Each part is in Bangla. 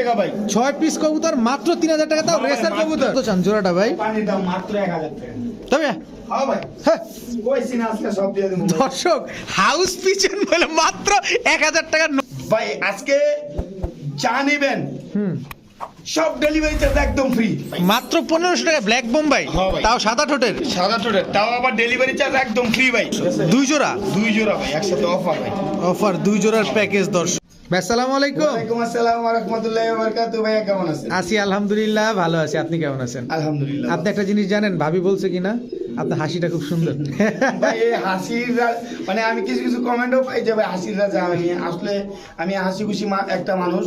টাকা ভাই। ছয় পিস কবুতর মাত্র তিন হাজার টাকা তাও রেসার কবুতর। তো চান জোড়াটা ভাই। পানির দাম মাত্র এক হাজার টাকা। তবে হ্যাঁ হ্যাঁ। দর্শক হাউস পিছন বলে মাত্র এক হাজার টাকা ভাই আজকে চা নিবেন হুম। সব ডেলিভারি চার্জ একদম ফ্রি মাত্র পনেরোশো টাকা ব্ল্যাক বোম্বাই তাও সাদা ঠোঁটের সাদা টোটের তাও আবার ডেলিভারি চার্জ একদম ফ্রি ভাই। দুই জোড়া? দুই জোড়া ভাই একসাথে অফার ভাই। অফার দুই জোড়ার প্যাকেজ দর্শক। আসসালামু আলাইকুম। ওয়ালাইকুম আসসালাম ওয়া রাহমাতুল্লাহি ওয়া বারাকাতুহু ভাইয়া কেমন আছেন? আছি আলহামদুলিল্লাহ ভালো আছি। আপনি কেমন আছেন? আলহামদুলিল্লাহ আপনি একটা জিনিস জানেন ভাবি বলছে কিনা আপনার হাসিটা খুব সুন্দর। ভাই এই হাসির মানে আমি কিছু কিছু কমেন্টও পাই যে ভাই হাসির রাজা আমি আসলে আমি হাসি খুশি একটা মানুষ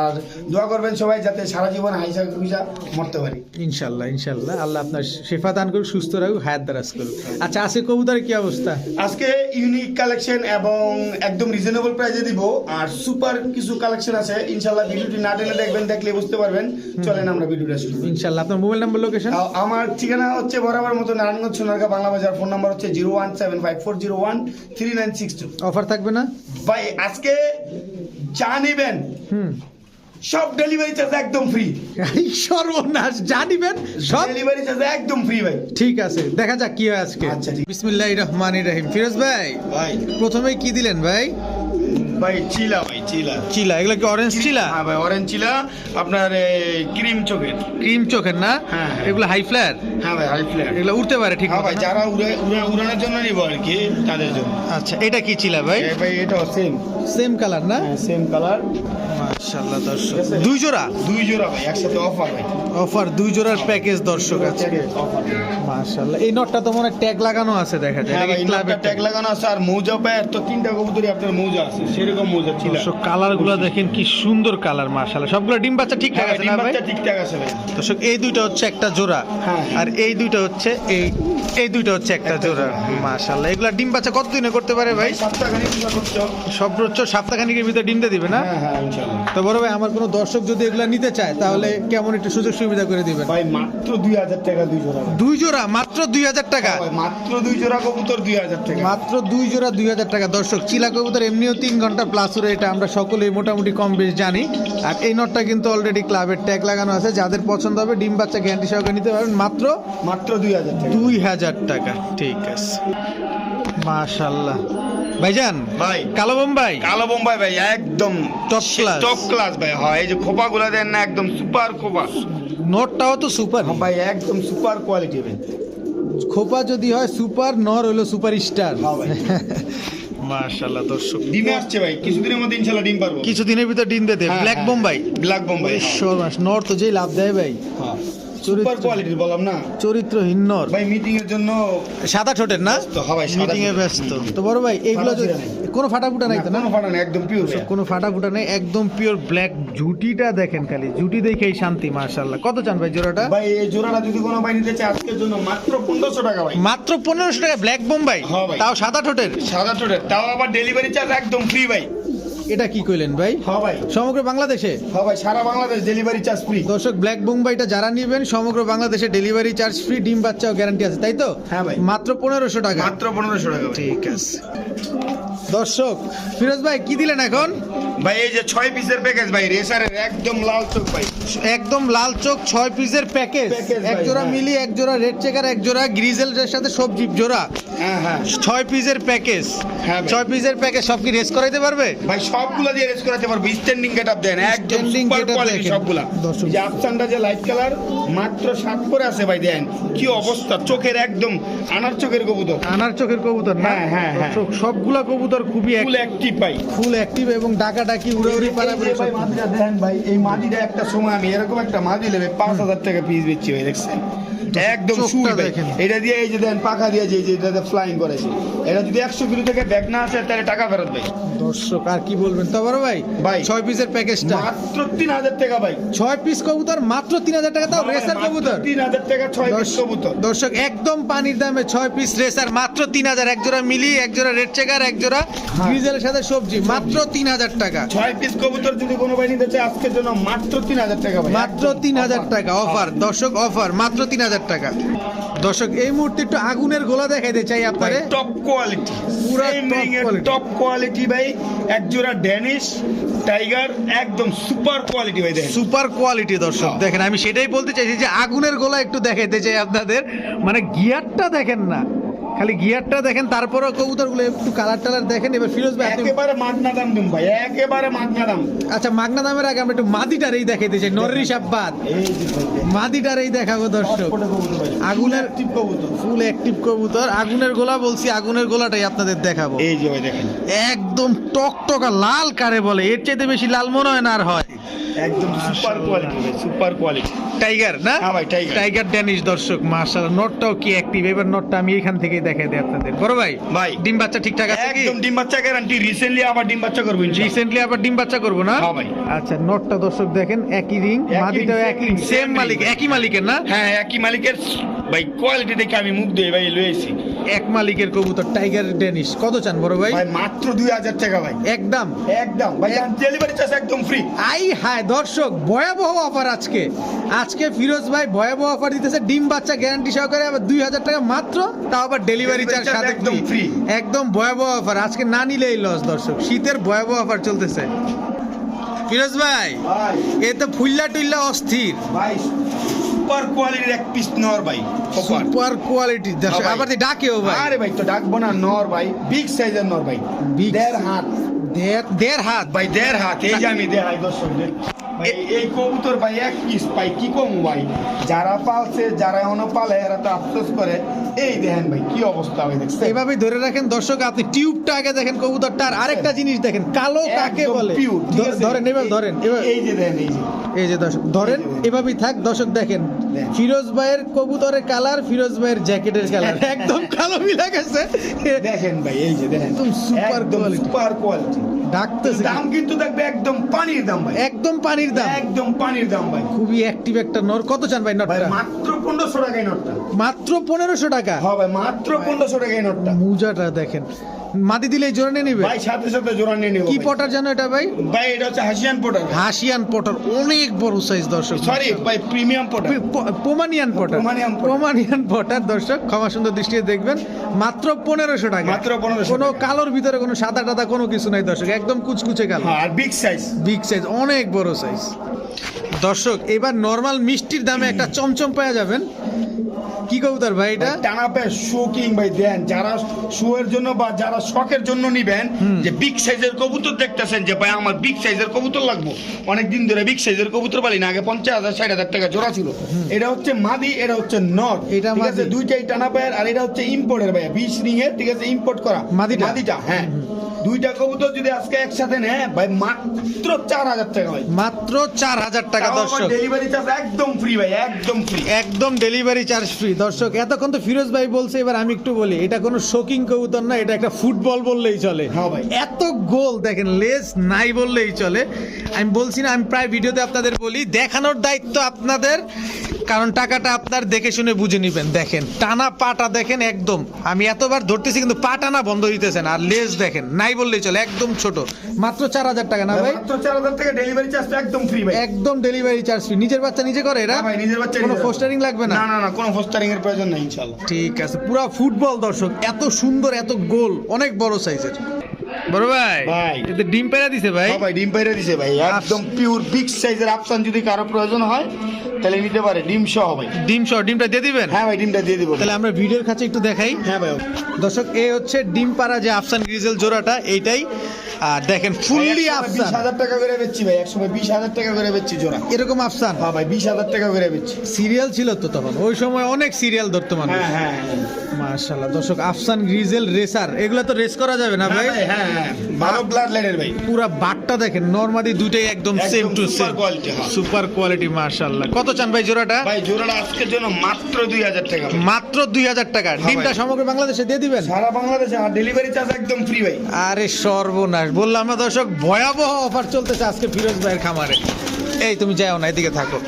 আর দোয়া করবেন সবাই যাতে সারা জীবন হাসি খুশা মরতে পারি। ইনশাল্লাহ ইনশাল্লাহ। আল্লাহ আপনার শেফা দান করুক সুস্থ রাখুক হায়াত দারাজ করুক। আচ্ছা আছে কবুতরের কি অবস্থা? আজকে ইউনিক কালেকশন এবং একদম রিজনেবল প্রাইসে দিব আর সুপার কিছু কালেকশন আছে। ইনশাল্লাহ ভিডিওটি না টেনে দেখবেন দেখলে বুঝতে পারবেন। চলেন আমরা ভিডিওটা শুরু করি। ইনশাল্লাহ আপনার মোবাইল নাম্বার লোকেশন আমার ঠিকানা হচ্ছে বরাবর মতো নারায়ণগঞ্জ সোনারগাঁ বাংলা বাজার। ফোন নাম্বার হচ্ছে zero one seven five four zero one three nine six two. Offer থাকবে না? ভাই আজকে চা নিবেন হুম। সব ডেলিভারি চার্জ একদম ফ্রি সর্বনাশ জানিবেন সব? ডেলিভারি চার্জ একদম ফ্রি ভাই। ঠিক আছে দেখা যাক কি হয় আজকে। আচ্ছা, ঠিক। বিসমিল্লাহ রহমান রহিম। ফিরোজ ভাই ভাই। প্রথমেই কি দিলেন ভাই? ভাই চিলা ভাই চিলা। চিলা এগুলো কি অরেঞ্জ চিলা? হ্যাঁ ভাই অরেঞ্জ চিলা আপনার ক্রিম চোখের। ক্রিম চোখের না? হ্যাঁ, হ্যাঁ। এগুলো হাই ফ্লায়ার হ্যাঁ ভাই হাই ফ্ল্যাট এগুলো উঠতে পারে ঠিক হ্যাঁ ভাই যারা উড়ে উড়ে উড়ানোর জন্য নিব আর কি তাদের জন্য। আচ্ছা এটা কি চিলা ভাই? ভাই এটাও সেম সেম কালার না? সেম কালার মাশাআল্লাহ দর্শক। দুই জোড়া? দুই জোড়া ভাই একসাথে অফার ভাই। অফার দুই জোড়ার প্যাকেজ দর্শক আছে। মাশাআল্লাহ এই নটটা তো মনে ট্যাগ লাগানো আছে দেখা যায়। হ্যাঁ ভাই কি ক্লাবের ট্যাগ লাগানো আছে আর মৌজা পায় তো তিনটা কবুতরই আপনার মৌজা আছে। সেরকম মৌজা ছিল। দর্শক কালারগুলো দেখেন কি সুন্দর কালার মাশাআল্লাহ। সবগুলো ডিম বাচ্চা ঠিকঠাক হ্যাঁ আছে না ভাই? ঠিকঠাক আছে ভাই। দর্শক এই দুইটা হচ্ছে একটা জোড়া হ্যাঁ। আর এই দুইটা হচ্ছে এই এই দুইটা হচ্ছে একটা জোড়া হ্যাঁ। মাশাআল্লাহ। এগুলা ডিম বাচ্চা কতদিনে করতে পারে ভাই? সর্বোচ্চ সপ্তাহখানিকের ভিতরে দিবে না? হ্যাঁ হ্যাঁ তো বড় ভাই আমার কোনো দর্শক যদি এগুলা নিতে চায় তাহলে কেমন একটু সুযোগ সুবিধা করে দিবেন? ভাই মাত্র দুই হাজার টাকা দুই জোড়া দুই জোড়া মাত্র দুই হাজার টাকা? মাত্র দুই জোড়া কবুতর দুই হাজার টাকা। মাত্র দুই জোড়া দুই হাজার টাকা। দর্শক চিলা কবুতর এমনিও তিন ঘণ্টা প্লাস উড়ে এটা আমরা সকলেই মোটামুটি কম বেশ জানি। আর এই নটটা কিন্তু অলরেডি ক্লাবের ট্যাগ লাগানো আছে। যাদের পছন্দ হবে ডিম বাচ্চা গ্যারান্টি সহকারে নিতে পারবেন। মাত্র মাত্র দুই হাজার দুই হাজার টাকা। ঠিক আছে। মাশাল্লাহ ভাইজান ভাই। কালো বোম্বাই? কালো বোম্বাই ভাই একদম Top class। টপ ক্লাস ভাই। হয় এই যে খোপা গুলা দেন না একদম সুপার খোপা। নটটাও তো সুপার ভাই একদম সুপার কোয়ালিটি ভাই। খোপা যদি হয় সুপার নর হলো সুপার স্টার হ্যাঁ মাশাল্লাহ দর্শক। ডিমে আসছে ভাই কিছুদিনের মধ্যে ইনশাআল্লাহ ডিম পারব। কিছুদিনের ভিতর ডিম দেবে হ্যাঁ, ব্ল্যাক হ্যাঁ। বোম্বাই। ব্ল্যাক বোম্বাই। সর্বাস নর তো যেই লাভ দেয় ভাই। সুপার কোয়ালিটির বললাম না। চরিত্রহীন নর ভাই মিটিং এর জন্য সাদা ঠোঁটের না? ব্যস্ত, হ্যাঁ ভাই, সাদা মিটিং এ ব্যস্ত। তো বড় ভাই এইগুলো ফাটা যদি- ছিঁড়া নেই। কোনো ফাটা ফুটা নাই তো না? কোনো ফাটা নেই একদম পিওর কোনো ফাটা ফুটা নেই একদম পিওর ব্ল্যাক জুটিটা দেখেন খালি। জুটি দেখেই শান্তি মাশাআল্লাহ। কত চান ভাই জোড়াটা? ভাই এই জোড়াটা যদি কোনো ভাই নিতে চায় আজকের জন্য মাত্র পনেরোশো টাকা ভাই। মাত্র পনেরোশো টাকা ব্ল্যাক বোম্বাই? হ্যাঁ তাও সাদা ঠোঁটের সাদা টোটের তাও আবার ডেলিভারি চার্জ একদম ফ্রি ভাই। এটা কি কইলেন ভাই? হ্যাঁ ভাই। সমগ্র বাংলাদেশে? হ্যাঁ ভাই সারা বাংলাদেশ ডেলিভারি চার্জ ফ্রি দর্শক ব্ল্যাক বোম্বাইটা যারা নিবেন সমগ্র বাংলাদেশে ডেলিভারি চার্জ ফ্রি ডিম বাচ্চাও গ্যারান্টি আছে তাই তো? হ্যাঁ ভাই। মাত্র পনেরোশো টাকা। মাত্র পনেরোশো টাকা ঠিক আছে। দর্শক ফিরোজ ভাই কি দিলেন এখন? ভাই এই যে ছয় পিসের প্যাকেজ ভাই রেসারের একদম লাল চোখ ভাই। একদম লাল চোখ ছয় পিসের প্যাকেজ এক জোড়া হ্যাঁ। মিলি এক জোড়া রেড চেকার এক জোড়া গ্রিজেলের সাথে সবজি জোড়া। হ্যাঁ হ্যাঁ। ছয় পিসের প্যাকেজ হ্যাঁ। ছয় পিসের প্যাকেজ সব কি রেস করাইতে পারবে? ভাই সবগুলো দিয়ে রেস করাতে পারব। স্ট্যান্ডিং গেট আপ দেন একদম সুপার কোয়ালিটি সবগুলা। যে আফসানটা যে লাইট কালার মাত্র সাত করে আছে ভাই দেন। কি অবস্থা? চোখের একদম আনার চোখের কবুতর। আনার চোখের কবুতর হ্যাঁ, হ্যাঁ, হ্যাঁ। সবগুলা কবুতর খুবই ফুল অ্যাক্টিভ ভাই। ফুল অ্যাক্টিভ এবং ডাকা ডাকি উড়ে উড়ে যে ভাই মাদিটা দেখেন ভাই এই মাদিটা একটা সময় আমি এরকম একটা মাদি নেবে পাঁচ হাজার টাকা পিস বেচছি ভাই দেখছেন? একদম ভাই। এটা দিয়ে এই যে দেন পাখা দিয়ে যে এটাতে ফ্লাইং করেছে এটা যদি একশো কিলো থেকে ব্যাগ না আসে তাহলে টাকা ফেরত ভাই। দর্শক আর কি বলবেন? ভাই ভাই। ছয় পিসের প্যাকেজটা মাত্র তিন হাজার টাকা ভাই। ছয় পিস কবুতর মাত্র তিন হাজার টাকা তাও রেসার কবুতর। তিন হাজার টাকা ছয় পিস কবুতর। দর্শক একদম পানির দামে ছয় পিস রেসার মাত্র তিন হাজার। এক জোড়া মিলি এক জোড়া রেড চেকার এক জোড়া গ্রিজেলের সাথে সবজি মাত্র তিন হাজার টাকা। ছয় পিস কবুতর যদি কোনো ভাই নিতে চায় আজকের জন্য মাত্র তিন হাজার টাকা মাত্র তিন হাজার টাকা অফার দর্শক অফার মাত্র তিন হাজার টাকা। দর্শক এই মুহূর্তে একটু আগুনের গোলা দেখাইতে চাই আপনারে। টপ কোয়ালিটি টপ কোয়ালিটি ভাই। এক জোড়া ড্যানিশ টাইগার একদম সুপার কোয়ালিটি ভাই দেখেন। সুপার কোয়ালিটি দর্শক। দেখেন আমি সেটাই বলতে চাইছি যে আগুনের গোলা একটু দেখাইতে চাই আপনাদের। মানে গিয়ারটা দেখেন না। খালি গিয়ারটা দেখেন তারপরেও কবুতরগুলো একটু কালার টালার দেখেন এবার ফিরোজ ভাই একেবারে মাগনা দাম দিন ভাই একেবারে মাগনা দাম। আচ্ছা মাগনা দামের আগে আমরা একটু মাদিটারেই দেখাইতে চাই নরের হিসাব বাদ এই। দেখাবো দর্শক। আগুনের টিপ কবুতর। ফুল অ্যাক্টিভ কবুতর। আগুনের গোলা বলছি আগুনের গোলাটাই আপনাদের দেখাবো। এই যে ভাই দেখেন। একদম টকটকা লাল কারে বলে। এর চাইতে বেশি লাল মনে হয় না আর হয়। একদম সুপার কোয়ালিটি ভাই সুপার কোয়ালিটি টাইগার না? হ্যাঁ ভাই, টাইগার। টাইগার ড্যানিশ দর্শক মার্শাল নটটাও কি অ্যাক্টিভ এবার নটটা আমি এখান থেকেই দেখাই দিই আপনাদের। বড় ভাই ভাই। ডিম বাচ্চা ঠিকঠাক আছে কি? একদম ডিম বাচ্চা গ্যারান্টি রিসেন্টলি আবার ডিম বাচ্চা করব। রিসেন্টলি আবার ডিম বাচ্চা করব না? হ্যাঁ ভাই। আচ্ছা নটটা দর্শক দেখেন একই রিং মাদিটাও একই সেম মালিক। একই মালিকের না? হ্যাঁ একই মালিকের। ভাই কোয়ালিটি দেখে আমি মুগ্ধ হয়ে ভাই লয়েছি এক মালিকের কবুতর টাইগার ড্যানিশ কত চান বড় ভাই? ভাই মাত্র দুই হাজার টাকা ভাই। একদম। একদম। ভাই ডেলিভারি চার্জ একদম ফ্রি আই হায় দর্শক ভয়াবহ অফার আজকে। আজকে ফিরোজ ভাই ভয়াবহ অফার দিতেছে ডিম বাচ্চা গ্যারান্টি সহকারে আবার দুই হাজার টাকা মাত্র তাও আবার ডেলিভারি চার্জ সাথে একদম ফ্রি একদম ভয়াবহ অফার আজকে না নিলেই লস দর্শক। শীতের ভয়াবহ অফার চলতেছে। ফিরোজ ভাই ভাই। এ তো ফুল্লা টুল্লা অস্থির। ভাই সুপার কোয়ালিটির এক পিস নর ভাই সুপার কোয়ালিটি দর্শক আবার ডাকেও ভাই। আরে ভাই তো ডাকবো না নর ভাই। বিগ সাইজের নর ভাই। দেড় হাত। দেড় দেড় হাত ভাই দেড় হাত এই যে আমি দর্শকদের ভাই এই কবুতর ভাই এক পিস পাই কি কম ভাই? যারা পালছে যারা এখনও পালে এরা তো আফসোস করে। এই দেখেন ভাই কি অবস্থা ভাই দেখছেন? এইভাবে ধরে রাখেন দর্শক আপনি টিউবটা আগে দেখেন কবুতরটা আর আরেকটা জিনিস দেখেন কালো কাকে বলে? ধরেন এবার ধরেন এই যে দেখেন এই যে। এই যে দর্শক ধরেন এভাবেই থাক দর্শক দেখেন। ফিরোজ ভাইয়ের কবুতরের কালার ফিরোজ ভাইয়ের জ্যাকেটের কালার। একদম কালো মিলা গেছে। দেখেন ভাই এই যে দেখেন। একদম super quality। সুপার কোয়ালিটি ডাকতেছে। দাম কিন্তু দেখবে একদম পানির দাম ভাই। একদম পানির দাম। একদম পানির দাম ভাই। খুবই অ্যাক্টিভ একটা নর। কত চান ভাই নটটা? মাত্র পনেরোশো টাকায় নোটটা। মাত্র পনেরোশো টাকা? হ্যাঁ ভাই মাত্র পনেরোশো টাকায় নোটটা। মুজাটা দেখেন। মাটি দিলে জোরে নিয়ে নিবে? ভাই সাথে সাথে জোড়া নিয়ে নেব কি পটার জানো এটা ভাই? ভাই এটা হচ্ছে হাসিয়ান পোটার। হাসিয়ান পটার অনেক বড় সাইজ দর্শক সরি ভাই premium pouter. Pomeranian pouter. Pomeranian pouter. দর্শক ক্ষমা সুন্দর দৃষ্টিতে দেখবেন। মাত্র পনেরোশো টাকা। মাত্র 1500 কোনো। কালোর ভিতরে কোনো সাদা টাদা কোনো কিছু নাই দর্শক একদম কুচকুচে কালো। হ্যাঁ আর বিগ সাইজ বিগ সাইজ অনেক বড় সাইজ দর্শক এবার নর্মাল মিষ্টির দামে একটা চমচম পাওয়া যাবেন। কি কবুতর ভাই এটা? টানা পে শু কিং ভাই দেন যারা শুয়ের জন্য বা যারা শখের জন্য নিবেন যে বিগ সাইজের কবুতর দেখতেছেন যে ভাই আমার বিগ সাইজের কবুতর লাগবো। অনেক দিন ধরে বিগ সাইজের কবুতর পালি না আগে পঞ্চাশ হাজার ষাট হাজার টাকা জোড়া ছিল। এটা হচ্ছে মাদি এটা হচ্ছে নট এটা ঠিক আছে? মাদি। দুইটাই টানা পায়ের আর এটা হচ্ছে ইম্পোর্টের ভাইয়া বিশ রিং এর ঠিক আছে? ইম্পোর্ট করা। মাদিটা? মাদিটা হ্যাঁ। দুইটা কবুতর যদি আজকে একসাথে নেয় ভাই মাত্র চার হাজার টাকা ভাই। মাত্র চার হাজার টাকা দর্শক। ডেলিভারি চার্জ একদম ফ্রি ভাই একদম ফ্রি একদম ডেলিভারি চার্জ ফ্রি দর্শক এতক্ষণ তো ফিরোজ ভাই বলছে এবার আমি একটু বলি এটা কোনো শোকিং কবুতর না এটা একটা ফুটবল বললেই চলে। হ্যাঁ ভাই। এত গোল দেখেন লেস নাই বললেই চলে। আমি বলছি না আমি প্রায় ভিডিওতে আপনাদের বলি দেখানোর দায়িত্ব আপনাদের কারণ টাকাটা আপনার দেখে শুনে বুঝে নেবেন। দেখেন টানা পাটা দেখেন একদম। আমি এতবার ধরতেছি কিন্তু পা টানা বন্ধ দিতেছেন আর লেস দেখেন নাই বললেই চলে একদম ছোট। মাত্র চার হাজার টাকা না ভাই? মাত্র চার হাজার টাকা ডেলিভারি চার্জ একদম ফ্রি ভাই। একদম ডেলিভারি চার্জ ফ্রি নিজের বাচ্চা নিজে করে এরা? ভাই নিজের বাচ্চা কোনো ফোস্টারিং লাগবে না? না না না কোনো ফোস্টারিং এর প্রয়োজন নাই ইনশাআল্লাহ। ঠিক আছে পুরো ফুটবল দর্শক এত সুন্দর এত গোল অনেক বড় সাইজের বড় ভাই ভাই। এতে ডিম পেরা দিছে ভাই। ভাই ডিম পাইরা দিছে ভাই একদম পিওর বিগ সাইজের আফসান যদি কারও প্রয়োজন হয় তাহলে নিতে পারে ডিম সহ ভাই। ডিম সহ ডিমটা দিয়ে দিবেন? হ্যাঁ ভাই ডিমটা দিয়ে দিব। তাহলে আমরা ভিডিওর কাছে একটু দেখাই। হ্যাঁ ভাই। দর্শক এই হচ্ছে ডিম পাড়া যে আফসান গ্রিজেল জোড়াটা এইটাই আর দেখেন ফুললি আফসান। হাজার টাকা করে বেচছি ভাই এক সময় বিশ হাজার টাকা করে বেচছি জোড়া। এরকম আফসান? হ্যাঁ ভাই বিশ হাজার টাকা করে বেচছি। সিরিয়াল ছিল তো তখন? ওই সময় অনেক সিরিয়াল ধরতো মানুষ। হ্যাঁ হ্যাঁ হ্যাঁ। মার্শাল্লাহ দর্শক আফসান গ্রিজেল রেসার। এগুলো তো রেস করা যাবে না হ্যাঁ ভাই? হ্যাঁ হ্যাঁ। ভালো ব্লাড লাইনের ভাই। পুরা বাটটা দেখেন নরমালি দুইটাই একদম সেম টু সেম হ্যাঁ। সুপার কোয়ালিটি মার্শাল্লাহ কত চান ভাই জোড়াটা? ভাই জোড়াটা আজকের জন্য মাত্র দুই হাজার টাকা মাত্র দুই হাজার টাকা। ডিমটা সমগ্র বাংলাদেশে দিয়ে দিবেন? সারা বাংলাদেশে আর ডেলিভারি চার্জ একদম ফ্রি ভাই। আরে সর্বনাশ। বললাম না দর্শক ভয়াবহ অফার চলতেছে আজকে ফিরোজ ভাইয়ের খামারে। এই তুমি যাও না এদিকে থাকো।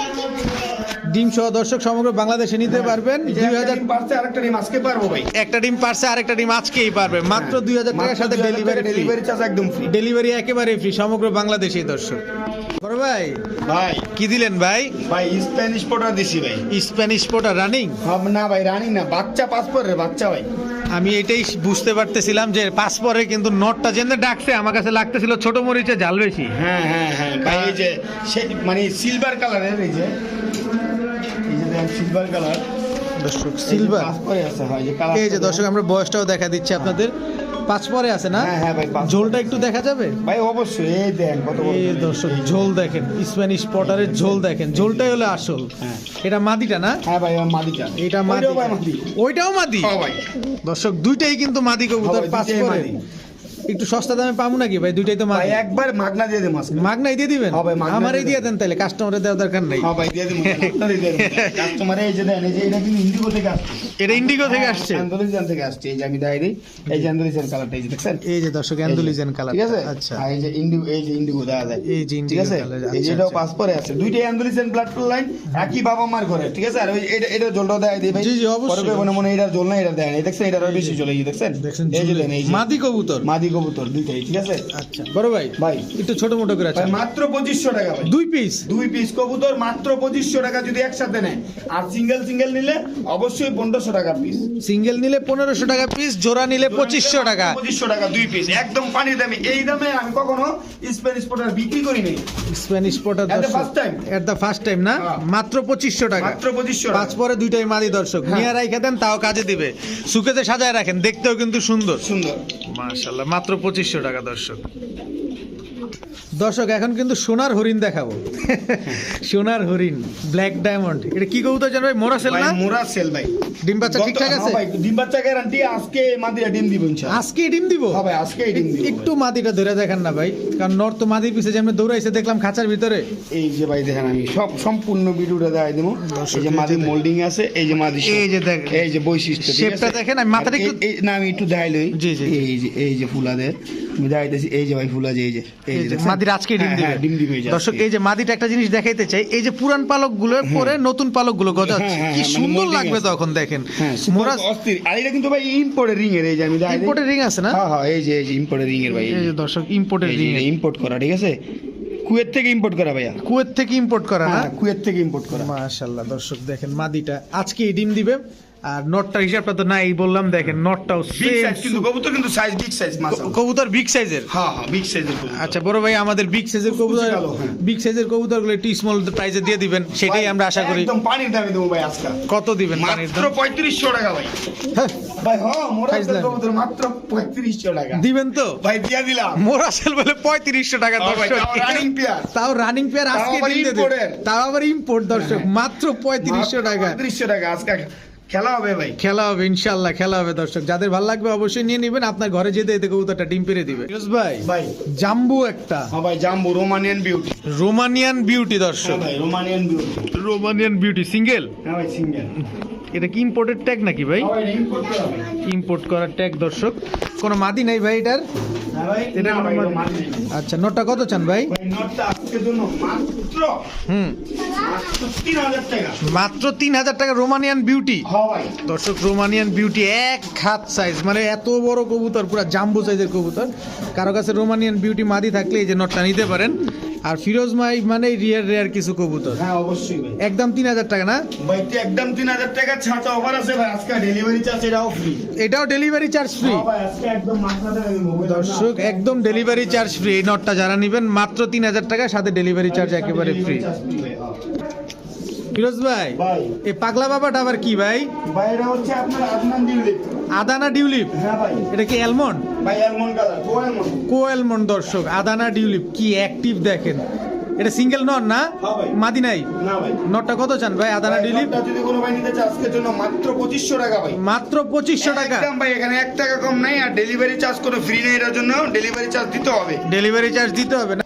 ডিম সহ দর্শক সমগ্র বাংলাদেশে নিতে পারবেন দুই একটা হাজার ডিম পারছে আরেকটা ডিম আজকে পারব ভাই। একটা ডিম পারছে আরেকটা ডিম আজকেই পারবে। মাত্র দুই হাজার টাকার সাথে ডেলিভারি ডেলিভারি চার্জ একদম ফ্রি ডেলিভারি একেবারে ফ্রি সমগ্র বাংলাদেশেই দর্শক। বড় ভাই। ভাই। কি দিলেন ভাই? ভাই স্প্যানিশ পোটার দিছি ভাই। স্প্যানিশ রানিং না ভাই রানি না। বাচ্চা পাসপোর্ট রে বাচ্চা ভাই। আমি এটাই বুঝতে পারতেছিলাম যে পাস পরে কিন্তু নটটা যেন ডাকছে আমার কাছে লাগতেছিল ছোট মরিচে জাল বেশি। হ্যাঁ হ্যাঁ হ্যাঁ। ভাই এই যে সে মানে সিলভার কালারের এই যে এই যে সিলভার কালার দর্শক সিলভার এই যে দর্শক আমরা বয়সটাও দেখা দিচ্ছি আপনাদের। পাঁচ পরে আছে না? হ্যাঁ হ্যাঁ ভাই ঝোলটা একটু দেখা যাবে? ভাই অবশ্যই এই দেন কত বড় এই দর্শক ঝোল দেখেন স্প্যানিশ পটারের ঝোল দেখেন। ঝোলটাই হলো আসল। হ্যাঁ। এটা মাদিটা না? হ্যাঁ ভাই মাদিটা। এটা মাদি। ওইটাও মাদি? হ্যাঁ ভাই। দর্শক দুইটাই কিন্তু মাদি কবুতর পাঁচ পরে। একটু সস্তা দামে পাবো নাকি ভাই দুইটাই তো ভাই একবার মাগনা দিয়ে দেবো আজকে মাগনাই দিয়ে দিবেন হ্যাঁ মাগনা আমারই দিয়ে দিয়ে দেন তাহলে কাস্টমারে দেওয়ার দরকার নেই হ্যাঁ ভাই দিয়ে দেবো আপনারই দিয়ে দেবো কাস্টমার এই যে দেন এই যে এটা কিন্তু ইন্ডিগো থেকে আসছে এটা ইন্ডিগো থেকে হ্যাঁ, আসছে আন্দোলিজান থেকে আসছে এই যে আমি দেখাই দিই এই যে আন্দোলিজান কালারটা এই যে দেখছেন এই যে দর্শক অ্যান্ডুলিজেন কালার ঠিক আছে আচ্ছা এই যে ইন্ডিগো এই যে ইন্ডিগো দেখা যায় এই যে ঠিক আছে এই যে আচ্ছা, এটাও আচ্ছা। পাসপোর্টে আছে দুইটাই আন্দোলিজান ব্লাড লাইন একই বাবা মার ঘরে ঠিক আছে আর ওই এটা এটা জলটাও দেখাই দিই ভাই জি, জি, অবশ্যই। পরে মনে মনে এটা জল না এটা দেয় না এই দেখছেন এটা আরও বেশি চলে গিয়ে দেখছেন দেখছেন। দেন এই যে মাদি কবুতর মাদি কবুতর দুইটাই ঠিক আছে? আচ্ছা বড় ভাই ভাই। একটু ছোট মোটো করে আছে মাত্র পঁচিশশো টাকা ভাই। দুই পিস দুই পিস কবুতর মাত্র পঁচিশশো টাকা যদি একসাথে নেয়। আর সিঙ্গেল সিঙ্গেল নিলে অবশ্যই পনেরোশো টাকা পিস সিঙ্গেল নিলে পনেরোশো টাকা পিস জোড়া নিলে পঁচিশশো টাকা। পঁচিশশো টাকা দুই পিস একদম পানির দামে। এই দামে আমি কখনো স্প্যানিশ পোটার বিক্রি করি নাই Spanish pouter first time? At the first time না? হ্যাঁ। মাত্র পঁচিশশো টাকা। মাত্র পঁচিশশো পাঁচ পরে দুইটাই মাদি দর্শক। হ্যাঁ। নিয়ে রাইখে দেন তাও কাজে দিবে। সুকেতে সাজায় রাখেন দেখতেও কিন্তু সুন্দর। সুন্দর। মাশাল্লাহ মাত্র পঁচিশশো টাকা দর্শক। দর্শক এখন কিন্তু সোনার হরিণ দেখাবো। সোনার হরিণ ব্ল্যাক ডায়মন্ড এটা কি কবুতর জানো ভাই? মোরাসেল ভাই না? মোরা সেল ভাই। ডিম বাচ্চা ঠিকঠাক হ্যাঁ আছে? ভাই ডিম বাচ্চা গ্যারান্টি আজকে মাদিরা ডিম দিব ইনশাআল্লাহ। আজকে ডিম দিব? হ্যাঁ ভাই আজকে ডিম দিব। একটু মাদিটা ধরে দেখেন না ভাই কারণ নর তো মাদির পিছে যেমন দৌড়াইছে দেখলাম খাঁচার ভিতরে। এই যে ভাই দেখেন আমি সব সম্পূর্ণ ভিডিওটা দেখাই দেবো। এই যে মাদি মোল্ডিং আছে এই যে মাদি এই যে দেখ এই যে বৈশিষ্ট্য শেপটা দেখেন, আমি মাথাটা একটু- না আমি একটু দেখাই লই। জি, জি। এই যে এই যে ফুলাদের। দেখাইতেছি এই যে ভাই ফুলা যে এই যে এই এই যে যে মাদির আজকে ডিম দিবে। ডিম দিবে দর্শক আজকে। এই যে মাদিটা একটা জিনিস দেখাইতে চাই এই যে পুরান পালকগুলোর পরে নতুন পালকগুলো গজাচ্ছে। হ্যাঁ, হ্যাঁ, কি হ্যাঁ, মানে সুন্দর লাগবে তখন দেখেন। মোরা মোরা অস্থির। আর এটা কিন্তু ভাই ইম্পোর্টের রিং এর এই যে আমি দেখাই দিই। রিং আছে না? হ্যাঁ হ্যাঁ এই যে এই যে রিং এর ভাই এই যে। দর্শক রিং ইম্পোর্ট করা ঠিক আছে? কুয়েত থেকে ইম্পোর্ট করা ভাইয়া। কুয়েত থেকে ইম্পোর্ট করা না কুয়েত থেকে ইম্পোর্ট করা। মাশাআল্লাহ দর্শক দেখেন মাদিটা আজকে ডিম দিবে। আর নটটার হিসাবটা তো নাই বললাম দেখেন নটটাও কিন্তু কবুতর কিন্তু সাইজ বিগ সাইজ কবুতর বিগ সাইজের হ্যাঁ হ্যাঁ বিগ সাইজের আচ্ছা বড় ভাই আমাদের বিগ সাইজের কবুতর হ্যাঁ। বিগ সাইজের কবুতরগুলো একটু স্মল প্রাইজে দিয়ে দিবেন সেটাই আমরা আশা করি। একদম পানির দামে দেবো ভাই আজকে। কত দিবেন পানির মাত্র দাম পঁয়ত্রিশশো টাকা ভাই। হ্যাঁ, ভাই হ্যাঁ মোরা কবুতর মাত্র পঁয়ত্রিশশো টাকা। দিবেন তো? ভাই দিয়া দিলাম। মোরাসেল বলে পঁয়ত্রিশশো টাকা হ্যাঁ দর্শক। তাও running pair। তাও রানিং পেয়ার আজকে দিয়ে। তাও আবার ইম্পোর্ট দর্শক। মাত্র পঁয়ত্রিশশো টাকা। পঁয়ত্রিশশো টাকা আজকে। খেলা হবে ভাই। খেলা হবে ইনশাল্লাহ খেলা হবে দর্শক। যাদের ভালো লাগবে অবশ্যই নিয়ে নেবেন। আপনার ঘরে যেতে এতে কবুতরটা ডিম পেরে দিবে। ভাই ভাই। জাম্বু একটা। হ্যাঁ ভাই জাম্বু রোমানিয়ান বিউটি। রোমানিয়ান বিউটি হ্যাঁ দর্শক ভাই Romanian beauty. Romanian beauty single? হ্যাঁ ভাই সিঙ্গেল। এটা কি ইম্পোর্টেড ট্যাগ নাকি ভাই? ইম্পোর্ট করা করার ট্যাগ দর্শক। কোনো মাদি নাই ভাই এটার? আচ্ছা নোটটা কত চান ভাই? হুম। মাত্র তিন হাজার টাকা। রোমানিয়ান বিউটি দর্শক রোমানিয়ান বিউটি এক হাত সাইজ মানে এত বড় কবুতর পুরো জাম্বু সাইজের কবুতর। কারও কাছে রোমানিয়ান বিউটি মাদি থাকলে এই যে নোটটা নিতে পারেন। আর ফিরোজ মাই মানে রিয়ার রেয়ার কিছু কবুতর। হ্যাঁ অবশ্যই ভাই। একদম তিন হাজার টাকা না? ভাই তো একদম তিন হাজার টাকা অফার আছে ভাই আজকে ডেলিভারি চার্জ এটাও ফ্রি এটাও ডেলিভারি চার্জ ফ্রি দর্শক একদম ডেলিভারি চার্জ ফ্রি এই নটটা যারা নেবেন মাত্র তিন হাজার টাকা সাথে ডেলিভারি চার্জ একেবারে ফ্রি ফিরোজ ভাই এই পাগলা বাবাটা আবার কি ভাই? এটা হচ্ছে আপনার আদনান দিউলিপ আদানা ডিউলিপ হ্যাঁ ভাই। এটা কি অ্যালমন্ড ভাই অ্যালমন্ড কালার কো অ্যালমন্ড কো অ্যালমন্ড দর্শক আদানা ডিউলিপ কি অ্যাক্টিভ দেখেন। এটা সিঙ্গেল নট না? হ্যাঁ মাদি নাই? নটটা কত চান ভাই? আদানা নটটা যদি কোনো ভাই নিতে চায় আজকের জন্য মাত্র পঁচিশশো টাকা ভাই। মাত্র পঁচিশশো টাকা? একদম ভাই এখানে এক টাকা কম নাই আর ডেলিভারি চার্জ কোনো ফ্রি নেই এটার জন্য ডেলিভারি চার্জ দিতে হবে। ডেলিভারি চার্জ দিতে হবে না?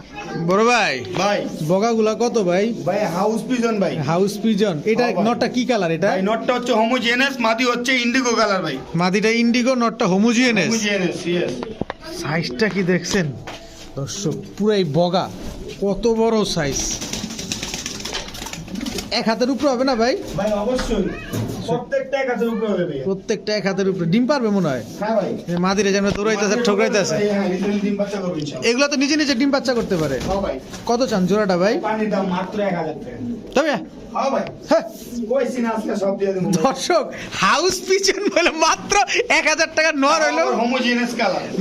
বড় ভাই ভাই। বগাগুলা কত ভাই? ভাই হাউস পিজন ভাই। হাউস পিজন এটা হ্যাঁ নটটা কি কালার এটা? ভাই নটটা হচ্ছে হোমোজেনাস মাদি হচ্ছে ইন্ডিগো কালার ভাই। মাদিটা ইন্ডিগো নটটা হোমোজিনিয়াস হোমোজেনাস ইয়েস সাইজটা কি দেখছেন? দর্শক পুরাই বগা। কত বড় সাইজ এক হাতের উপরে হবে না ভাই? ভাই অবশ্যই। প্রত্যেকটা এক হাজার উপরে হবে প্রত্যেকটা এক হাতের উপরে। ডিম পারবে মনে হয়? হ্যাঁ ভাই। মাদিরে যেন দৌড়াইতেছে ঠোকরাইতেছে। হ্যাঁ ডিম বাচ্চা করব এগুলো তো নিজে নিজে ডিম বাচ্চা করতে পারে। হ্যাঁ ভাই। কত চান জোড়াটা ভাই? পানির দাম মাত্র এক হাজার টাকা। তবে? দর্শক হাউস পিছন বলে মাত্র এক হাজার টাকা নর হইল।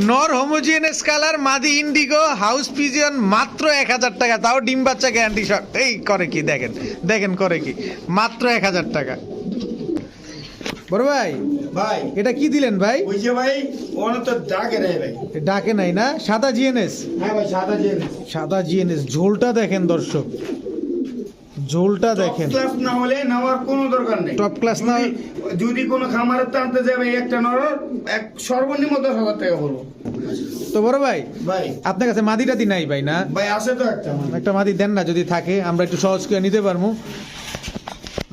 নর হোমোজিনিয়াস কালার মাদি ইন্ডিগো হাউস পিজিয়ন মাত্র এক হাজার টাকা। তাও ডিম বাচ্চা গ্যারান্টি শক এই করে কি? দেখেন। দেখেন করে কি? মাত্র এক হাজার টাকা। বড় ভাই? ভাই। এটা কি দিলেন ভাই? ওই যে ভাই ওখানে তো ডাকে রে ভাই। ডাকে নাই না? সাদা জিএনএস? হ্যাঁ ভাই সাদা যে সাদা জিএনএস ঝোলটা দেখেন দর্শক। ঝোলটা দেখেন। ক্লাস না হলে নেওয়ার কোনো দরকার নেই। Top class না যদি- কোনো খামারের তো আনতে যাবে একটা নর এক সর্বনিম্ন দশ হাজার টাকা বলব তো বড় ভাই ভাই। আপনার কাছে মাদি টাদি নাই ভাই না? ভাই আছে তো একটা। একটা মাদি দেন না যদি থাকে আমরা একটু সহজ করে নিতে পারব।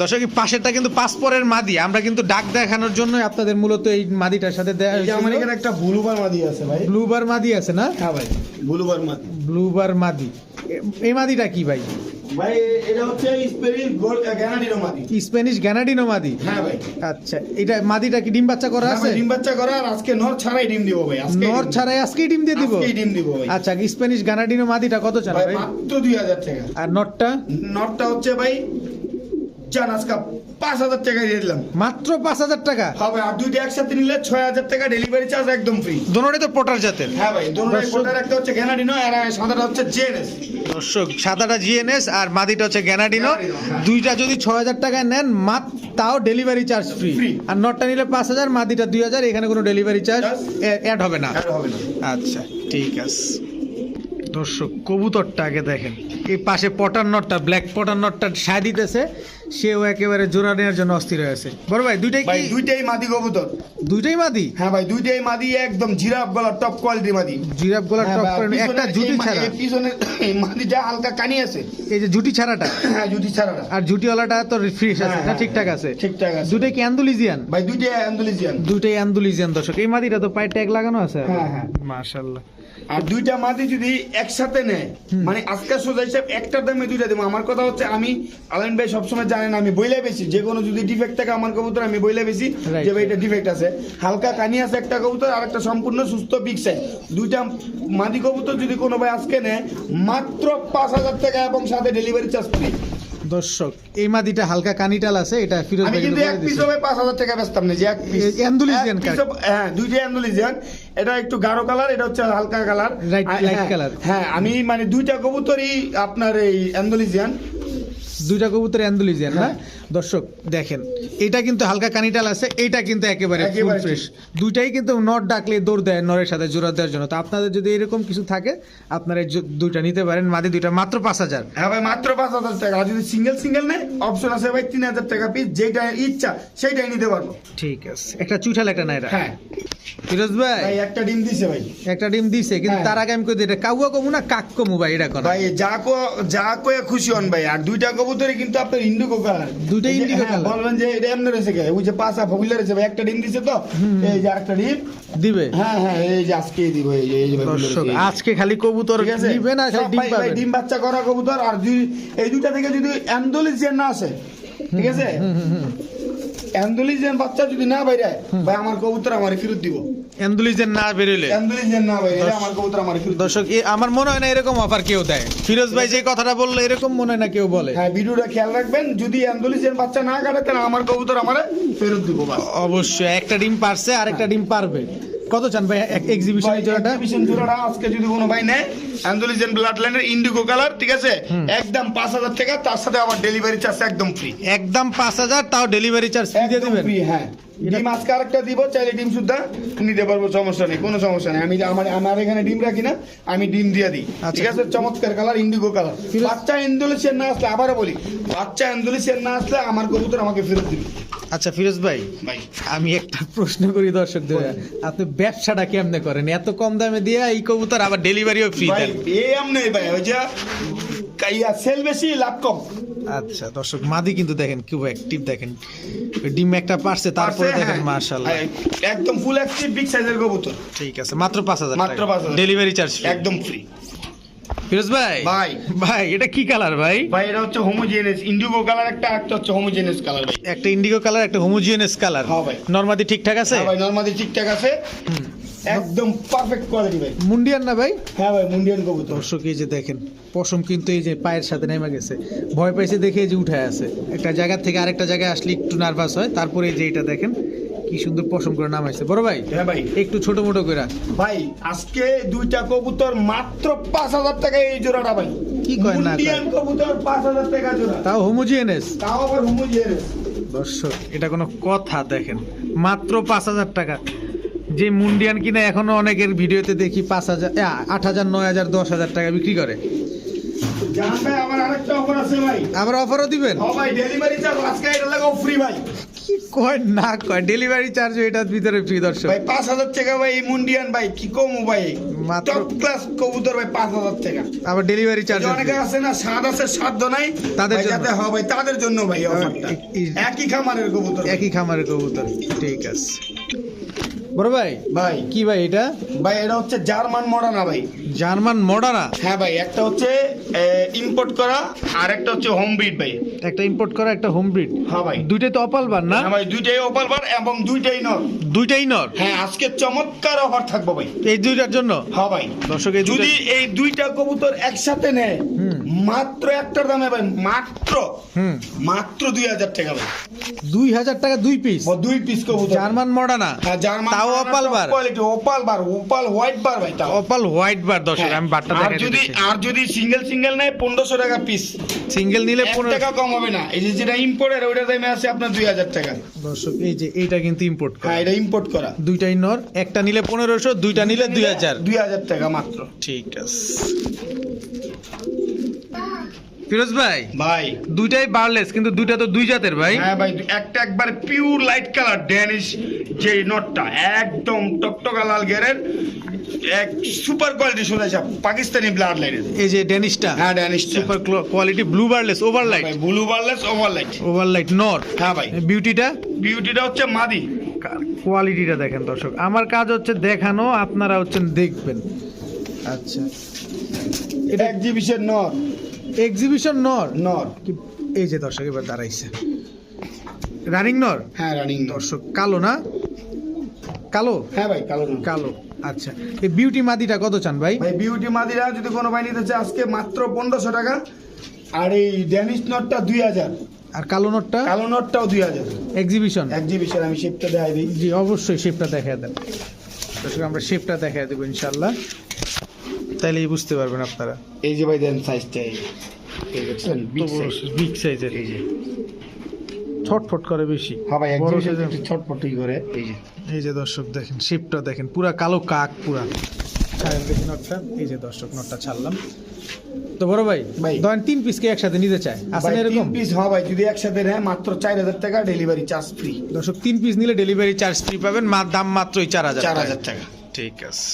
দর্শক পাশেরটা কিন্তু পাসপোর্টের মাদি। আমরা কিন্তু ডাক দেখানোর জন্য আপনাদের মূলত এই মাদিটার সাথে দেয়া যে আমার এখানে একটা ব্লুবার মাদি আছে ভাই। ব্লুবার মাদি আছে না? হ্যাঁ ভাই ব্লুবার মাদি। ব্লুবার মাদি। এই মাদিটা কি ভাই? এটা হচ্ছে স্প্যানিশ গ্যানাডিনো মাদি। হ্যাঁ ভাই। আচ্ছা এটা মাদিটা কি ডিম বাচ্চা করা আছে? ডিম বাচ্চা করা আর আজকে নর ছাড়াই ডিম দিব ভাই আজকে নর ছাড়াই আজকেই ডিম দিয়ে দিব? আজকেই ডিম দিব ভাই। আচ্ছা স্প্যানিশ মাদিটা কত চান ভাই ভাই? মাত্র দুই হাজার টাকা। আর নটটা? নটটা হচ্ছে ভাই আজকে পাঁচ হাজার টাকা দিয়ে দিলাম। মাত্র পাঁচ হাজার টাকা? হবে আর দুইটা একসাথে নিলে ছয় হাজার টাকা ডেলিভারি চার্জ একদম ফ্রি দোনোটাই তো পোটার জাতের। হ্যাঁ ভাই একটা হচ্ছে গ্যানাডিনো আর সাদাটা হচ্ছে জেএনএস দর্শক সাদাটা জিএনএস আর মাদিটা হচ্ছে গ্যানাডিনো হ্যাঁ। দুইটা যদি ছয় হাজার টাকায় নেন মাত তাও ডেলিভারি চার্জ ফ্রি আর নটটা নিলে পাঁচ হাজার মাদিটা দুই হাজার এখানে কোনো ডেলিভারি চার্জ অ্যাড হবে না। হবে না। আচ্ছা ঠিক আছে। দর্শক কবুতরটা আগে দেখেন। এই পাশে পটার নটটা ব্ল্যাক পটার নটটা সায় দিতেছে। সেও একেবারে জোড়া নেওয়ার জন্য অস্থির হয়েছে বড় ভাই দুইটাই ভাই কি দুইটাই মাদি কবুতর। দুইটাই মাদি? হ্যাঁ ভাই দুইটাই মাদি একদম জিরাফ গলার টপ কোয়ালিটি মাদি। জিরাফ গলার হ্যাঁ টপ করেন একটা জুটি এই ছাড়া। এই পিছনের এই মাদিটা হালকা কানি আছে। এই যে জুটি ছাড়াটা। হ্যাঁ জুটি ছাড়াটা। আর জুটিওয়ালাটা তো ফ্রেশ আছে হ্যাঁ, না হ্যাঁ, ঠিকঠাক আছে? ঠিকঠাক আছে। দুটাই কি অ্যান্ডুলিজিয়ান ভাই দুইটাই অ্যান্ডোলিজিয়ান দুইটাই অ্যান্ডুলিজিয়ান দর্শক। এই মাদিটা তো পায়ে ট্যাগ লাগানো আছে? হ্যাঁ, হ্যাঁ। মাশাআল্লাহ। আর দুইটা মাদি যদি একসাথে নেয় মানে আজকে সোজা হিসাব একটার দামে দুইটা দেবো। আমার কথা হচ্ছে আমি আলাইন ভাই সবসময় জানেন আমি বইলে বেশি। যে কোনো যদি ডিফেক্ট থাকে আমার কবুতর আমি বইলে বেশি. যে ভাই এটা ডিফেক্ট আছে। হালকা কানি আছে একটা কবুতর আর একটা সম্পূর্ণ সুস্থ সাইজ দুইটা মাদি কবুতর যদি কোনো ভাই আজকে নেয় মাত্র পাঁচ হাজার টাকা এবং সাথে ডেলিভারি চার্জ ফ্রি দর্শক এই মাদিটা হালকা কানিটাল আছে এটা ফিরোজ আমি ভাই কিন্তু এক পিস হবে পাঁচ হাজার টাকা বেচতাম না যে এক পিস। অ্যান্ডুলিজিয়ান হ্যাঁ দুইটা অ্যান্ডুলিজিয়ান এটা একটু গাঢ় কালার এটা হচ্ছে হালকা কালার। Light colour colour। হ্যাঁ আমি মানে দুইটা কবুতরই আপনার এই অ্যান্ডুলিজিয়ান দুইটা কবুতর অ্যান্ডুলিজিয়ান না? হ্যাঁ। দর্শক দেখেন এটা কিন্তু হালকা কানিটাল আছে এটা কিন্তু একেবারে ফুল ফ্রেশ দুইটাই কিন্তু নট ডাকলে দৌড় দেয় নরের সাথে জোড়া দেওয়ার জন্য। তো আপনাদের যদি এরকম কিছু থাকে আপনারা দুইটা নিতে পারেন মাদি দুইটা মাত্র পাঁচ হাজার। হ্যাঁ ভাই মাত্র পাঁচ হাজার টাকা। আর যদি সিঙ্গেল সিঙ্গেল নেয় অপশন আছে ভাই তিন হাজার টাকা পিস যেটা ইচ্ছা সেইটাই নিতে পারব। ঠিক আছে। একটা চুঠাল একটা নাইরা হ্যাঁ। ফিরোজ ভাই? একটা ডিম দিছে ভাই। একটা ডিম দিছে কিন্তু হ্যাঁ। তার আগে আমি কই দিই এটা কাউয়া কমু না কাক কমু ভাই? এটা করা। ভাই যা কো যা কয়ে খুশি হন ভাই। আর দুইটা কবুতরই কিন্তু আপনার ইন্ডিগো কালার indigo colour। বলবেন যে এটা এমনি রয়েছে কে? ওই যে পাঁচা ফগুলা রয়েছে ভাই একটা ডিম দিছে তো এই যে একটা ডিম। দিবে? হ্যাঁ হ্যাঁ এই যে আজকে দিব এই যে এই দর্শক আজকে খালি কবুতর আছে? না খালি ডিম ভাই ডিম বাচ্চা করা কবুতর আর দুই এই দুইটা থেকে যদি অ্যান্ডোলিজিয়ান না আসে ঠিক আছে? অ্যান্ডোলিজিয়ান বাচ্চা যদি না বাইরে ভাই আমার কবুতর আমার ফেরত দিব। অ্যান্ডুলিজেন না বেরোলে। অ্যান্ডোলিজিয়ান না বাইরে আমার কবুতর আমার দর্শক আমার মনে হয় না এরকম অফার কেউ দেয়। ফিরোজ ভাই যে কথাটা বলল এরকম মনে হয় না কেউ বলে। হ্যাঁ ভিডিওটা খেয়াল রাখবেন যদি অ্যান্ডোলিজিয়ান বাচ্চা না কাটে তাহলে আমার কবুতর আমার ফেরত দিব অবশ্যই একটা ডিম পারছে আর একটা ডিম পারবে। কত চান ভাই এক্সিবিশন জোড়াটা? এক্সিবিশন জোড়াটা আজকে যদি কোনো ভাই নেয় অ্যান্ডোলিজিয়ান ব্লাড লাইনের ইন্ডিগো কালার ঠিক আছে? একদম পাঁচ হাজার টাকা তার সাথে আবার ডেলিভারি চার্জ একদম ফ্রি একদম পাঁচ হাজার তাও ডেলিভারি চার্জ ফ্রি দিয়ে দিবেন? free, হ্যাঁ। ডিম আজকে আরেকটা দিব চাইলে ডিম সুদ্ধা নিতে পারব সমস্যা নেই কোনো সমস্যা নেই। আমি আমার আমার এখানে ডিম রাখি না আমি ডিম দিয়ে দিই। আচ্ছা। ঠিক আছে চমৎকার কালার ইন্ডিগো কালার বাচ্চা ইন্দোলেশিয়ান না আসলে আবারও বলি বাচ্চা ইন্দোলেশিয়ান না আসলে আমার কবুতর আমাকে ফেরত দিবে। আচ্ছা ফিরোজ ভাই ভাই। আমি একটা প্রশ্ন করি দর্শকদের। আপনি ব্যবসাটা কেমনে করেন? এত কম দামে দিয়ে এই কবুতর আবার ডেলিভারিও ফ্রি দেন। এমনি ভাই ওই যে ইয়া সেল বেশি লাভ কম। আচ্ছা দর্শক মাদি কিন্তু দেখেন খুব অ্যাক্টিভ দেখেন। ডিম একটা পারছে তারপরে দেখেন হ্যাঁ। মার্শাল্লাহ হ্যাঁ, একদম ফুল অ্যাক্টিভ বিগ সাইজের কবুতর। ঠিক আছে মাত্র পাঁচ হাজার মাত্র 5,000 ডেলিভারি চার্জ একদম ফ্রি ফিরোজ ভাই। ভাই। ভাই এটা কি কালার ভাই? ভাই এটা হচ্ছে হোমোজেনিয়াস ইন্ডিগো কালার একটা একটা হচ্ছে হোমোজেনিয়াস কালার ভাই। একটা ইন্ডিগো কালার একটা হোমোজিনিয়াস কালার হ্যাঁ ভাই। নরমাদি ঠিকঠাক আছে? হ্যাঁ ভাই নরমাদি ঠিকঠাক আছে। একদম পারফেক্ট কোয়ালিটি ভাই। মুন্ডিয়ান না ভাই? হ্যাঁ ভাই মুন্ডিয়ান কবুতর। দর্শক এই যে দেখেন পশম কিন্তু এই যে পায়ের সাথে নেমে গেছে। ভয় পাইছে দেখে যে উঠে আছে। একটা জায়গা থেকে আরেকটা জায়গায় আসলে একটু নার্ভাস হয়। তারপরে এই যে এটা দেখেন কি সুন্দর পশম করে নাম নামাইছে বড় ভাই হ্যাঁ ভাই। একটু ছোট মোটো করে ভাই আজকে দুইটা কবুতর মাত্র পাঁচ হাজার টাকা এই জোড়াটা ভাই। কি কয় না কবুতর পাঁচ হাজার টাকা জোড়া। তাও হোমোজিনিয়াস তাও আবার হোমোজেনিয়াস দর্শক এটা কোনো কথা দেখেন। মাত্র পাঁচ হাজার টাকা। যে মুন্ডিয়ান কিনা এখনও অনেকের ভিডিওতে দেখি পাঁচ হাজার আট হাজার নয় হাজার দশ হাজার টাকা বিক্রি করে। আবার অফারও দিবেন? ভাই ডেলিভারি চার্জ আজকে ফ্রি ভাই। কি কয় না কয় ডেলিভারি চার্জ এটার ভিতরে ফ্রি দর্শক। ভাই পাঁচ হাজার টাকা ভাই এই মুন্ডিয়ান ভাই কি কম ভাই? মাত্র- ক্লাস কবুতর ভাই পাঁচ হাজার টাকা। আবার ডেলিভারি চার্জ অনেকে আছে না স্বাদ আছে সাধ্য নাই। তাদের যাতে হয় ভাই তাদের জন্য ভাই অফারটা একই খামারের কবুতর। একই খামারের কবুতর ঠিক আছে। বড় ভাই? ভাই। কি ভাই এটা? ভাই এটা হচ্ছে জার্মান মডার্না ভাই। জার্মান মডার্না হ্যাঁ ভাই একটা হচ্ছে ইম্পোর্ট করা আর একটা হচ্ছে হোম ব্রিড ভাই। একটা ইম্পোর্ট করা একটা হোম ব্রিড হ্যাঁ ভাই। দুইটাই তো অপাল বার না? হ্যাঁ ভাই দুইটাই ওপাল বার এবং দুইটাই নর। দুইটাই নর? হ্যাঁ আজকে চমৎকার অফার থাকব ভাই। এই দুইটার জন্য? হ্যাঁ ভাই। দর্শক যদি এই দুইটা কবুতর একসাথে নেয় হুম। মাত্র একটার দামে ভাই মাত্র। হুম। মাত্র দুই হাজার টাকা ভাই দুই হাজার টাকা দুই পিস দুই পিস কবুতর। German Modena? হ্যাঁ, জার্মান তাও opal bar? Quality opal bar opal white bar ভাই তাও। অপাল হোয়াইট বার দর্শক হ্যাঁ, আমি আর দেখাই যদি আর যদি সিঙ্গেল সিঙ্গেল নেয় পনেরোশো টাকা পিস সিঙ্গেল নিলে পনেরো টাকা কম হবে না। এই যে যেটা ইম্পোর্টের ওইটার দামে আছে আপনার দুই হাজার টাকা। দর্শক এই যে এইটা কিন্তু ইম্পোর্ট হ্যাঁ এটা ইম্পোর্ট করা। দুইটাই নর একটা নিলে পনেরোশো দুইটা নিলে দুই হাজার। দুই হাজার টাকা মাত্র। ঠিক আছে। ফিরোজ ভাই ভাই। দুইটাই বারলেস কিন্তু দুইটা তো দুই জাতের ভাই। হ্যাঁ ভাই একটা একবার পিওর লাইট কালার ড্যানিশ যে নটটা একদম টকটকা লাল গেরের এক সুপার কোয়ালিটি শুনে পাকিস্তানি ব্লাড লাইনের এই যে ডেনিশটা হ্যাঁ ড্যানিশটা super quality blue barless over light ভাই blue barless over light over light নর হ্যাঁ ভাই। বিউটিটা বিউটিটা হচ্ছে মাদি। কোয়ালিটিটা দেখেন দর্শক। আমার কাজ হচ্ছে দেখানো আপনারা হচ্ছেন দেখবেন। আচ্ছা। এটা এক্সিবিশন নর এক্সিবিশন নর নর এই যে দর্শক এবার দাঁড়াইছে। রানিং নর হ্যাঁ রানিং দর্শক কালো না? কালো? হ্যাঁ ভাই কালো কালো আচ্ছা। এই বিউটি মাদিটা কত চান ভাই? ভাই বিউটি মাদিরা যদি কোনো ভাই নিতে চায় আজকে মাত্র পনেরোশো টাকা। আর এই ড্যানিশ নটটা দুই হাজার। আর কালো নটটা কালো নটটাও দুই হাজার। এক্সিবিশন এক্সিবিশন আমি শেপটা দেখাই দিই। জি অবশ্যই শেপটা দেখা দেন। আমরা শেপটা দেখা দেবো ইনশাল্লাহ তাইলেই বুঝতে পারবেন আপনারা। এই যে ভাই দেন সাইজটা এই দেখছেন? বিগ সাইজ সাইজের এই যে। ছটফট করে বেশি। হ্যাঁ ভাই বড়। একটু ছটপটি করে এই যে। এই যে দর্শক দেখেন শেপটা দেখেন পুরা কালো কাক পুরা। ছাড়েন দেখি নটটা এই যে দর্শক নটটা ছাড়লাম। তো বড় ভাই। ধরেন তিন পিসকে একসাথে নিতে চায় আসেন এরকম? তিন পিস হ্যাঁ ভাই যদি একসাথে নেয় মাত্র চার হাজার টাকা ডেলিভারি চার্জ ফ্রি দর্শক তিন পিস নিলে ডেলিভারি চার্জ ফ্রি পাবেন দাম মাত্রই চার হাজার চার হাজার টাকা। ঠিক আছে।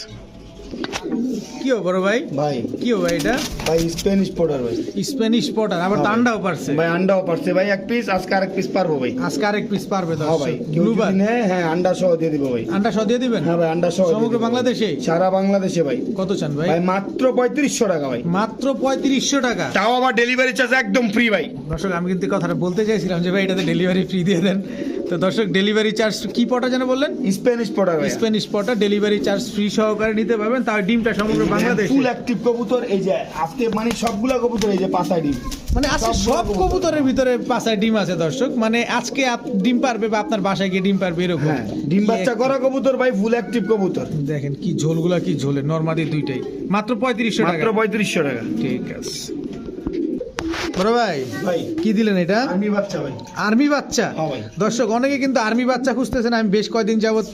কি বড় ভাই? ভাই। কি ভাই এটা? ভাই স্প্যানিশ পাউডার ভাই। স্প্যানিশ পটার আবার হ্যাঁ। ভাই। ঠান্ডাও পারছে। ভাই আন্ডাও পারছে। ভাই এক পিস আজকে আরেক পিস পারব ভাই। আজকে আরেক পিস পারবে হ্যাঁ ভাই দর্শক কেউ ব্লু যদি নেয় হ্যাঁ আন্ডা সহ দিয়ে দিব ভাই। আন্ডা সহ দিয়ে দিবেন? হ্যাঁ ভাই আন্ডা সহ সমগ্র বাংলাদেশে? সারা বাংলাদেশে ভাই। কত চান ভাই? ভাই মাত্র পঁয়ত্রিশশো টাকা ভাই। মাত্র পঁয়ত্রিশশো টাকা? তাও আবার ডেলিভারি চার্জ একদম ফ্রি ভাই। দর্শক আমি কিন্তু কথাটা বলতে চাইছিলাম যে ভাই এটাতে ডেলিভারি ফ্রি দিয়ে দেন। তো দর্শক ডেলিভারি চার্জ কি পটা যেন বললেন? স্প্যানিশ ভাই স্প্যানিশ পটা ডেলিভারি চার্জ ফ্রি সহকারে নিতে পারবেন। তার ডিমটা সমগ্র বাংলাদেশ। ফুল অ্যাক্টিভ কবুতর এই যে আজকে মানে সবগুলা কবুতর এই যে পাঁচা ডিম। মানে আজকে সব কবুতরের ভিতরে পাঁচায় ডিম আছে দর্শক। মানে আজকে আপ- ডিম পারবে বা আপনার বাসায় গিয়ে ডিম পারবে এরকম। হ্যাঁ ডিম বাচ্চা করা কবুতর ভাই ফুল অ্যাক্টিভ কবুতর। দেখেন কি ঝোলগুলা কি ঝোলে নর্মাদি দুইটাই। মাত্র পঁয়ত্রিশশো টাকা। মাত্র পঁয়ত্রিশশো টাকা। ঠিক আছে। বড় ভাই ভাই। কি দিলেন এটা? আর্মি বাচ্চা ভাই। আর্মি বাচ্চা? হ্যাঁ দর্শক অনেকে কিন্তু আর্মি বাচ্চা খুঁজতেছেন। আমি বেশ যাবত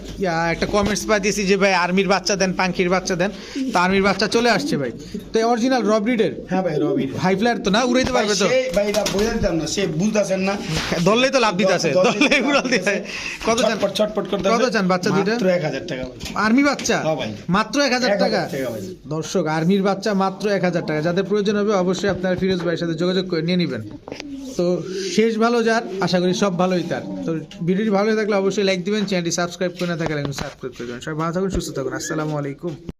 একটা কমেন্টস যে ভাই আর্মির বাচ্চা দেন বাচ্চা দেন। তো আর্মির বাচ্চা চলে আসছে ভাই। তো অরিজিনাল রবরিডের হ্যাঁ ভাই রবি হাই ফ্লায়ার তো না? উড়াইতে পারবে তো? ভাই ভাই এটা বোঝা না। সে বুঝতেছেন না। ধরলেই তো লাভ উড়াল কত চান? ছটপট করতে কত চান বাচ্চা দুইটা? মাত্র টাকা আর্মি বাচ্চা? হ্যাঁ মাত্র এক হাজার টাকা? দর্শক আর্মির বাচ্চা মাত্র এক হাজার টাকা। যাদের প্রয়োজন হবে অবশ্যই আপনার ফিরোজ ভাইয়ের সাথে যোগাযোগ করে নিয়ে নেবেন। তো শেষ ভালো যার, আশা করি সব ভালোই তার। তো ভিডিওটি ভালো থাকলে অবশ্যই লাইক দিবেন চ্যানেলটি সাবস্ক্রাইব করে না থাকলে সাবস্ক্রাইব করে দেবেন। সবাই ভালো থাকুন, সুস্থ থাকুন। আসসালামু আলাইকুম।